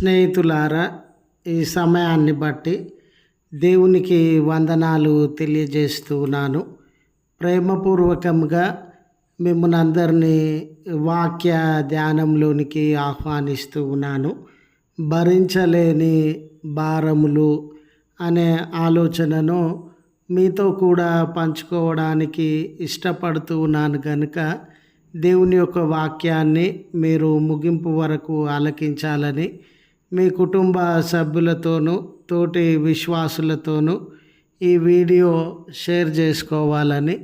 స్నేహితులారా ఈ సమయాన్ని బట్టి దేవునికి వందనాలు తెలియజేస్తూ ఉన్నాను. ప్రేమపూర్వకంగా మిమ్మల్ని అందరినీ వాక్య ధ్యానంలోనికి ఆహ్వానిస్తూ ఉన్నాను. భరించలేని భారములు అనే ఆలోచనను మీతో కూడా పంచుకోవడానికి ఇష్టపడుతూ ఉన్నాను కనుక దేవుని యొక్క వాక్యాన్ని మీరు ముగింపు వరకు ఆలకించాలని మీ కుటుంబ సభ్యులతోనూ తోటి విశ్వాసులతోనూ ఈ వీడియో షేర్ చేసుకోవాలని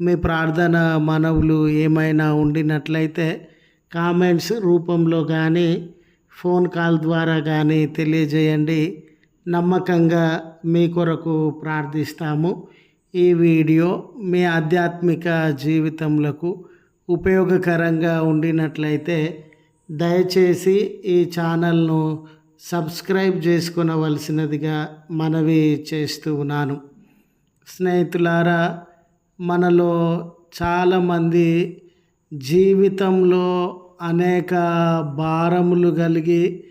మీ ప్రార్థన మనవులు ఏమైనా ఉండినట్లయితే కామెంట్స్ రూపంలో కానీ ఫోన్ కాల్ ద్వారా కానీ తెలియజేయండి. నమ్మకంగా మీ కొరకు ప్రార్థిస్తాము. ఈ వీడియో మీ ఆధ్యాత్మిక జీవితంలో ఉపయోగకరంగా ఉండినట్లయితే దయచేసి ఈ ఛానల్ను సబ్స్క్రైబ్ చేసుకునవలసినదిగా మనవి చేస్తూ ఉన్నాను. స్నేహితులారా మనలో చాలామంది జీవితంలో అనేక భారములు కలిగి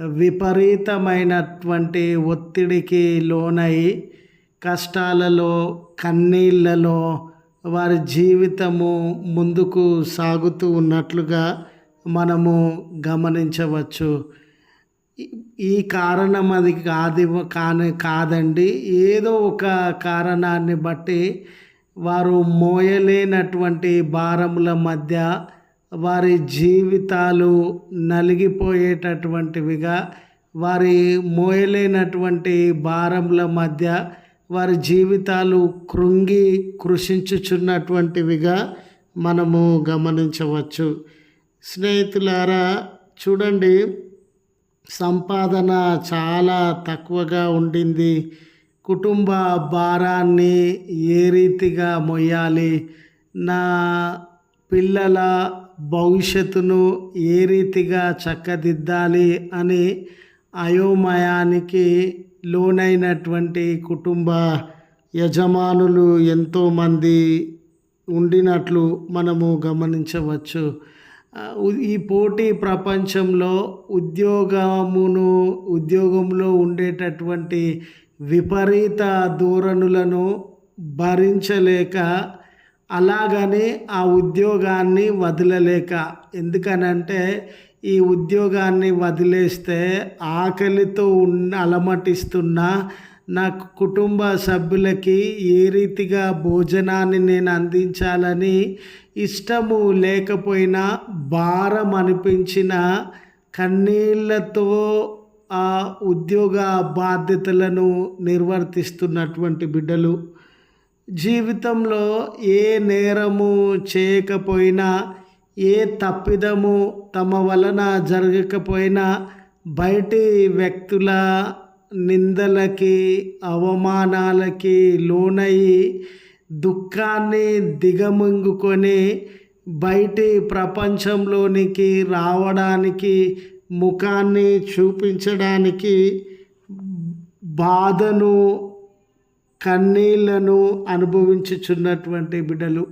విపరీతమైనటువంటి ఒత్తిడికి లోనై కష్టాలలో కన్నీళ్ళలో వారి జీవితము ముందుకు సాగుతూ ఉన్నట్లుగా మనము గమనించవచ్చు. ఈ కారణం అది కాదు కాని కాదండి. ఏదో ఒక కారణాన్ని బట్టి వారు మోయలేనటువంటి భారముల మధ్య వారి జీవితాలు నలిగిపోయేటటువంటివిగా వారి మోయలేనటువంటి భారముల మధ్య వారి జీవితాలు కృంగి కృషించుచున్నటువంటివిగా మనము గమనించవచ్చు. స్నేహితులారా చూడండి. సంపాదన చాలా తక్కువగా ఉండింది. కుటుంబ భారాన్ని ఏ రీతిగా మొయ్యాలి? నా పిల్లల భవిష్యత్తును ఏ రీతిగా చక్కదిద్దాలి అని అయోమయానికి లోనైనటువంటి కుటుంబ యజమానులు ఎంతోమంది ఉండినట్లు మనము గమనించవచ్చు. ఈ పోటీ ప్రపంచంలో ఉద్యోగమును ఉద్యోగంలో ఉండేటటువంటి విపరీత ధోరణులను భరించలేక అలాగని ఆ ఉద్యోగాన్ని వదలలేక. ఎందుకనంటే ఈ ఉద్యోగాన్ని వదిలేస్తే ఆకలితో ఉన్న అలమటిస్తున్న నా కుటుంబ సభ్యులకి ఏ రీతిగా భోజనాన్ని నేను అందించాలని ఇష్టము లేకపోయినా భారం అనిపించిన కన్నీళ్ళతో ఆ ఉద్యోగ బాధ్యతలను నిర్వర్తిస్తున్నటువంటి బిడ్డలు. జీవితంలో ఏ నేరము చేయకపోయినా ఏ తప్పిదము తమ వలన జరగకపోయినా బయటి వ్యక్తుల నిందలకి అవమానాలకి లోనయ్యి దుఃఖాన్ని దిగమింగుకొని బయటి ప్రపంచంలోనికి రావడానికి ముఖాన్ని చూపించడానికి బాధను కన్నీళ్ళను అనుభవించుచున్నటువంటి బిడ్డలు.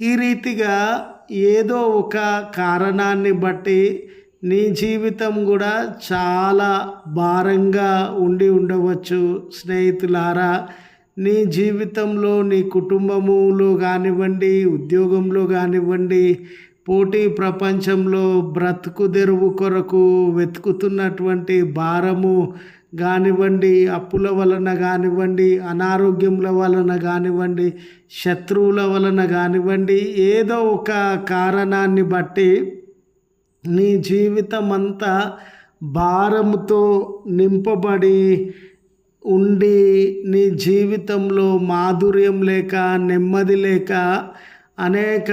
ఈ రీతిగా ఏదో ఒక కారణాన్ని బట్టి నీ జీవితం కూడా చాలా భారంగా ఉండి ఉండవచ్చు స్నేహితులారా. నీ జీవితంలో నీ కుటుంబములో కానివ్వండి ఉద్యోగంలో కానివ్వండి పోటీ ప్రపంచంలో బ్రతుకు తెరువు కొరకు వెతుకుతున్నటువంటి భారము కానివ్వండి అప్పుల వలన కానివ్వండి అనారోగ్యముల వలన కానివ్వండి శత్రువుల వలన కానివ్వండి ఏదో ఒక కారణాన్ని బట్టి నీ జీవితం అంతా భారముతో నింపబడి ఉండి నీ జీవితంలో మాధుర్యం లేక నెమ్మది లేక అనేక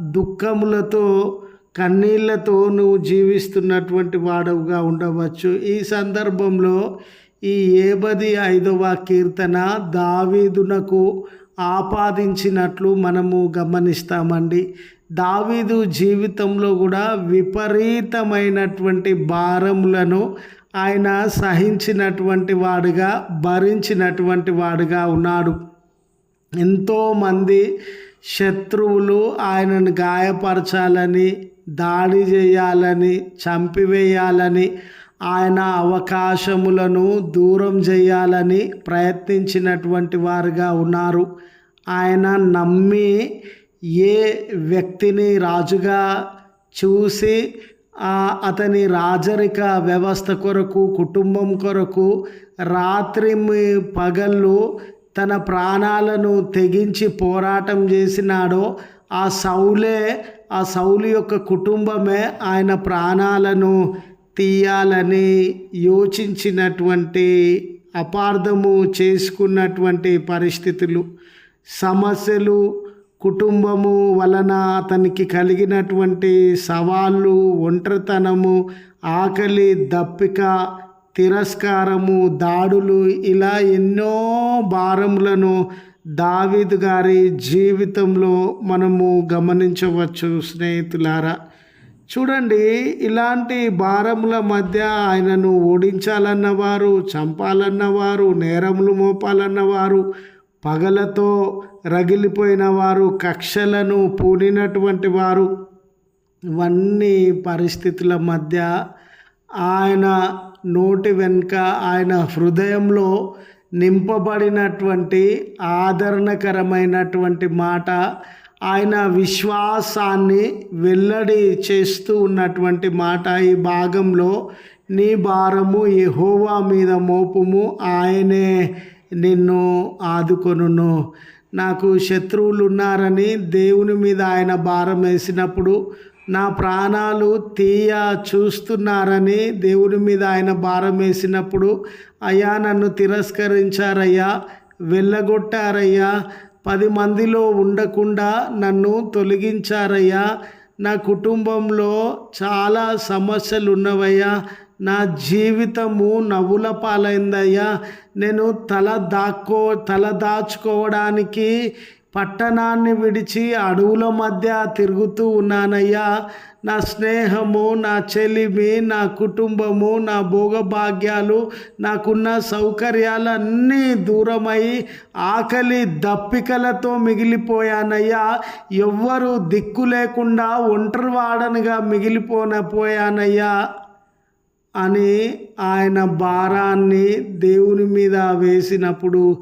దుఃఖములతో కన్నీళ్ళతో నువ్వు జీవిస్తున్నటువంటి వాడవుగా ఉండవచ్చు. ఈ సందర్భంలో ఈ ఏబది ఐదవ కీర్తన దావీదునకు ఆపాదించినట్లు మనము గమనిస్తామండి. దావీదు జీవితంలో కూడా విపరీతమైనటువంటి భారములను ఆయన సహించినటువంటి వాడుగా భరించినటువంటి వాడుగా ఉన్నాడు. ఎంతోమంది శత్రువులు ఆయనను గాయపరచాలని దాడి చేయాలని చంపివేయాలని ఆయన అవకాశములను దూరం చేయాలని ప్రయత్నించినటువంటి వారుగా ఉన్నారు. ఆయన నమ్మి ఏ వ్యక్తిని రాజుగా చూసి ఆ అతని రాజరిక వ్యవస్థ కొరకు కుటుంబం కొరకు రాత్రి పగళ్ళు తన ప్రాణాలను తెగించి పోరాటం చేసినాడో ఆ సౌలే ఆ సౌలు యొక్క కుటుంబమే ఆయన ప్రాణాలను తీయాలని యోచించినటువంటి అపార్థము చేసుకున్నటువంటి పరిస్థితులు సమస్యలు కుటుంబము వలన అతనికి కలిగినటువంటి సవాళ్ళు ఒంటరితనము ఆకలి దప్పిక తిరస్కారము దాడులు ఇలా ఎన్నో భారములను దావీదు గారి జీవితంలో మనము గమనించవచ్చు స్నేహితులారా. చూడండి ఇలాంటి భారముల మధ్య ఆయనను ఓడించాలన్నవారు చంపాలన్నవారు నేరములు మోపాలన్నవారు పగలతో రగిలిపోయిన వారు కక్షలను పూనినటువంటి వారు ఇవన్నీ పరిస్థితుల మధ్య ఆయన నోటి వెనుక ఆయన హృదయంలో నింపబడినటువంటి ఆదరణకరమైనటువంటి మాట ఆయన విశ్వాసాన్ని వెల్లడి చేస్తూ ఉన్నటువంటి మాట ఈ భాగంలో నీ భారము ఎహోవా మీద మోపుము ఆయనే నిన్ను ఆదుకొనును. నాకు శత్రువులు ఉన్నారని దేవుని మీద ఆయన భారం వేసినప్పుడు నా ప్రాణాలు తీయ చూస్తున్నారని దేవుని మీద ఆయన భారం వేసినప్పుడు అయ్యా నన్ను తిరస్కరించారయ్యా వెళ్ళగొట్టారయ్యా పది మందిలో ఉండకుండా నన్ను తొలగించారయ్యా. నా కుటుంబంలో చాలా సమస్యలు ఉన్నవయ్యా నా జీవితము నవ్వుల పాలైందయ్యా. నేను తల దాక్కో తల దాచుకోవడానికి పట్టణాన్ని విడిచి అడవుల మధ్య తిరుగుతూ ఉన్నానయ్యా. నా స్నేహము నా చెలిమి నా కుటుంబము నా భోగభాగ్యాలు నాకున్న సౌకర్యాలన్నీ దూరమై ఆకలి దప్పికలతో మిగిలిపోయానయ్యా. ఎవ్వరు దిక్కు లేకుండా ఒంటరివాడనిగా మిగిలిపోనపోయానయ్యా అని ఆయన భారాన్ని దేవుని మీద వేసినప్పుడు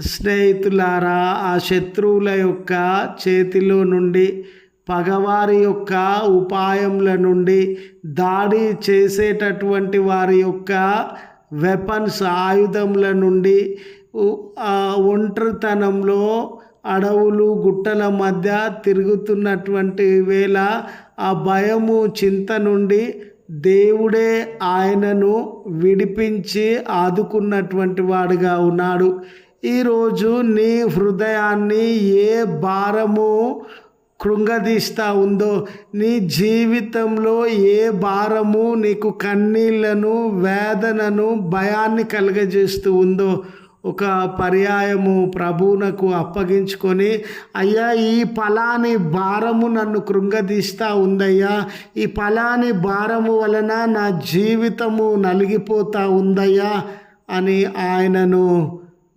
స్నేహితులారా ఆ శత్రువుల యొక్క చేతిలో నుండి పగవారి యొక్క ఉపాయముల నుండి దాడి చేసేటటువంటి వారి యొక్క వెపన్స్ ఆయుధముల నుండి ఆ ఒంటరితనంలో అడవులు గుట్టల మధ్య తిరుగుతున్నటువంటి వేళ ఆ భయము చింత నుండి దేవుడే ఆయనను విడిపించి ఆదుకున్నటువంటి వాడుగా ఉన్నాడు. ఈరోజు నీ హృదయాన్ని ఏ భారము కృంగదీస్తా ఉందో నీ జీవితంలో ఏ భారము నీకు కన్నీళ్ళను వేదనను భయాన్ని కలుగజేస్తూ ఉందో ఒక పర్యాయము ప్రభువునకు అప్పగించుకొని అయ్యా ఈ ఫలాని భారము నన్ను కృంగదీస్తా ఉందయ్యా. ఈ ఫలాని భారము వలన నా జీవితము నలిగిపోతా ఉందయ్యా అని ఆయనను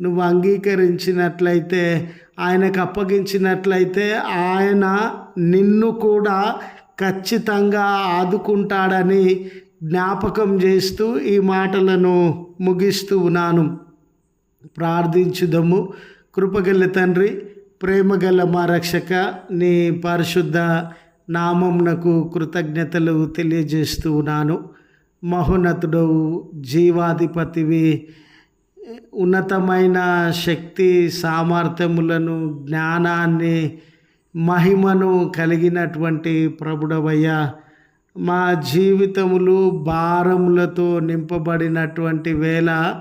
నువ్వు అంగీకరించినట్లయితే ఆయనకు అప్పగించినట్లయితే ఆయన నిన్ను కూడా ఖచ్చితంగా ఆదుకుంటాడని జ్ఞాపకం చేస్తూ ఈ మాటలను ముగిస్తూ ఉన్నాను. ప్రార్థించుదము. కృపగల తండ్రి ప్రేమగల మా రక్షక నీ పరిశుద్ధ నామంనకు కృతజ్ఞతలు తెలియజేస్తూ ఉన్నాను. మహోన్నతుడు జీవాధిపతివి ఉన్నతమైన శక్తి సామర్థ్యములను జ్ఞానాన్ని మహిమను కలిగినటువంటి ప్రభుడవయ్యా. మా జీవితములు భారములతో నింపబడినటువంటి వేళ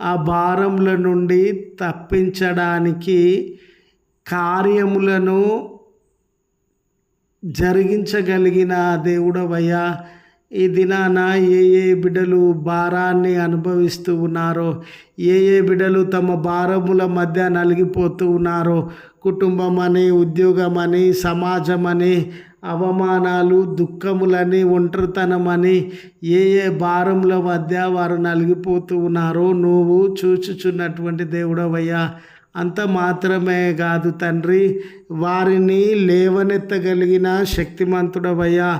ఆ భారముల నుండి తప్పించడానికి కార్యములను జరిగించగలిగిన దేవుడవయ్యా. ఈ దినాన ఏ ఏ బిడ్డలు భారాన్ని అనుభవిస్తూ ఉన్నారో ఏ ఏ బిడ్డలు తమ భారముల మధ్య నలిగిపోతూ ఉన్నారో కుటుంబం అని ఉద్యోగం అని సమాజం అని అవమానాలు దుఃఖములని ఒంటరితనమని ఏ ఏ భారముల మధ్య వారు నలిగిపోతూ ఉన్నారో నువ్వు చూచుచున్నటువంటి దేవుడవయ్యా. అంత మాత్రమే కాదు తండ్రి వారిని లేవనెత్తగలిగిన శక్తిమంతుడవయ్యా.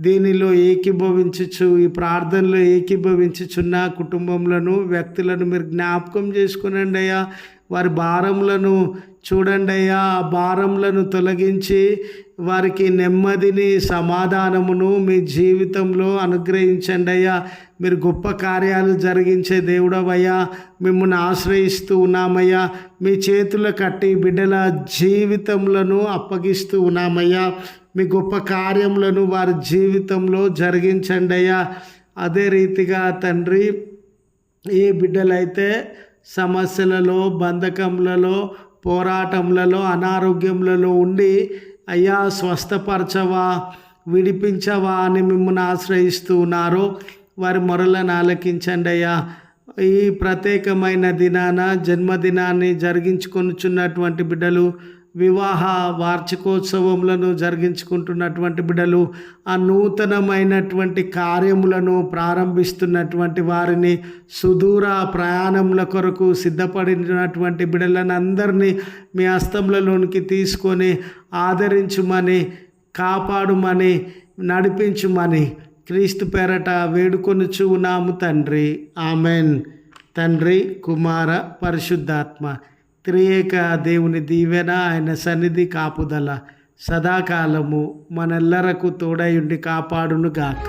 దీనిలో ఏకీభవించచ్చు ఈ ప్రార్థనలో ఏకీభవించుచున్న కుటుంబంలోను వ్యక్తులను మీరు జ్ఞాపకం చేసుకునండి అయ్యా. వారి భారములను చూడండి అయ్యా. ఆ భారములను తొలగించి వారికి నెమ్మదిని సమాధానమును మీ జీవితంలో అనుగ్రహించండి అయ్యా. మీరు గొప్ప కార్యాలు జరిగించే దేవుడవయ్యా. మిమ్మల్ని ఆశ్రయిస్తూ ఉన్నామయ్యా. మీ చేతుల కట్టి బిడ్డల జీవితములను అప్పగిస్తూ ఉన్నామయ్యా. మీ గొప్ప కార్యములను వారి జీవితంలో జరిగించండి అయ్యా. అదే రీతిగా తండ్రి ఏ బిడ్డలైతే సమస్యలలో బంధకములలో పోరాటములలో అనారోగ్యములలో ఉండి అయ్యా స్వస్థపరచవా విడిపించవా అని మిమ్మల్ని ఆశ్రయిస్తూ ఉన్నారు వారి మొరలను ఆలకించండి అయ్యా. ఈ ప్రత్యేకమైన దినాన జన్మదినాన్ని జరిగించుకొనుచున్నటువంటి బిడ్డలు వివాహ వార్షికోత్సవములను జరిగించుకుంటున్నటువంటి బిడ్డలు ఆ నూతనమైనటువంటి కార్యములను ప్రారంభిస్తున్నటువంటి వారిని సుదూర ప్రయాణముల కొరకు సిద్ధపడినటువంటి బిడ్డలను అందరినీ మీ హస్తములలోనికి తీసుకొని ఆదరించుమని కాపాడుమని నడిపించుమని క్రీస్తు పేరట వేడుకొనుచు ఉన్నాము తండ్రి. ఆమెన్. తండ్రి కుమార పరిశుద్ధాత్మ. త్రియేక దేవుని దీవెన ఆయన సన్నిధి కాపుదల సదాకాలము మనెల్లరకు తోడయుండి కాపాడును గాక